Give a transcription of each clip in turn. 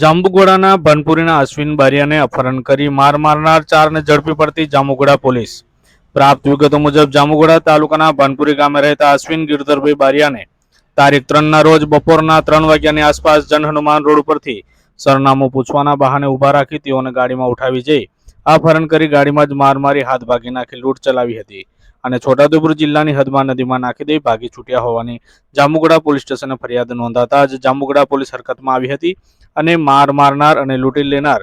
જાંબુગોડાના ભનપુરીના અશ્વિન બારિયાને અપહરણ કરી માર મારનાર ચારને ઝડપી પડતી જાંબુગોડા પોલીસ. પ્રાપ્ત વિગતો મુજબ જાંબુગોડા તાલુકાના ભનપુરી ગામે રહેતા અશ્વિન ગિરધરભાઈ બારિયાને તારીખ ત્રણના રોજ બપોરના ત્રણ વાગ્યાની આસપાસ જન હનુમાન રોડ ઉપરથી સરનામું પૂછવાના બહાને ઊભા રાખી તેઓને ગાડીમાં ઉઠાવી જઈ અપહરણ કરી ગાડીમાં જ માર મારી હાથ ભાગી નાખી લૂંટ ચલાવી હતી. અને છોટાઉદેપુર જિલ્લાની હદમાં નદીમાં નાખી દઈ ભાગી છૂટ્યા હોવાની જામુગડા પોલીસ સ્ટેશને ફરિયાદ નોંધાતા જ જામુગડા પોલીસ હરકતમાં આવી હતી અને માર મારનાર અને લૂંટી લેનાર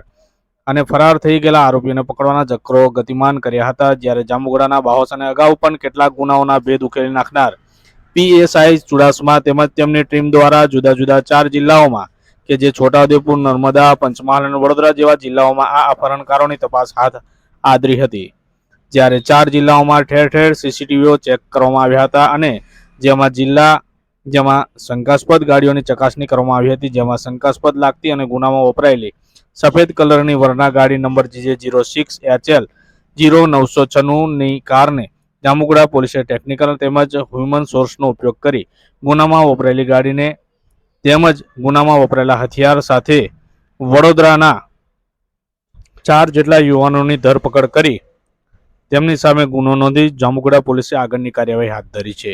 અને ફરાર થઈ ગયેલા આરોપીઓને પકડવાના ચક્રો ગતિમાન કર્યા હતા. જ્યારે જામુગડાના બાહોસ અને અગાઉ પણ કેટલાક ગુનાઓના ભેદ ઉકેલી નાખનાર પીએસઆઈ ચુડાસમા તેમજ તેમની ટીમ દ્વારા જુદા જુદા ચાર જિલ્લાઓમાં કે જે છોટાઉદેપુર, નર્મદા, પંચમહાલ અને વડોદરા જેવા જિલ્લાઓમાં આ અપહરણકારોની તપાસ હાથ આદરી હતી. જ્યારે ચાર જિલ્લાઓમાં ઠેર ઠેર સીસીટીવીઓ ચેક કરવામાં આવ્યા હતા અને જેમાં જિલ્લા, જેમાં શંકાસ્પદ ગાડીઓની ચકાસણી કરવામાં આવી હતી, જેમાં શંકાસ્પદ લાગતી અને ગુનામાં વપરાયેલી સફેદ કલરની વરના ગાડી number GJ zero six HL zero નવસો છન્નુંની કારને જામુગડા પોલીસે ટેકનિકલ તેમજ હ્યુમન સોર્સનો ઉપયોગ કરી ગુનામાં વપરાયેલી ગાડીને તેમજ ગુનામાં વપરાયેલા હથિયાર સાથે વડોદરાના ચાર જેટલા યુવાનોની ધરપકડ કરી તેમની સામે ગુનો નોંધી જામુગડા પોલીસે આગળની કાર્યવાહી હાથ ધરી છે.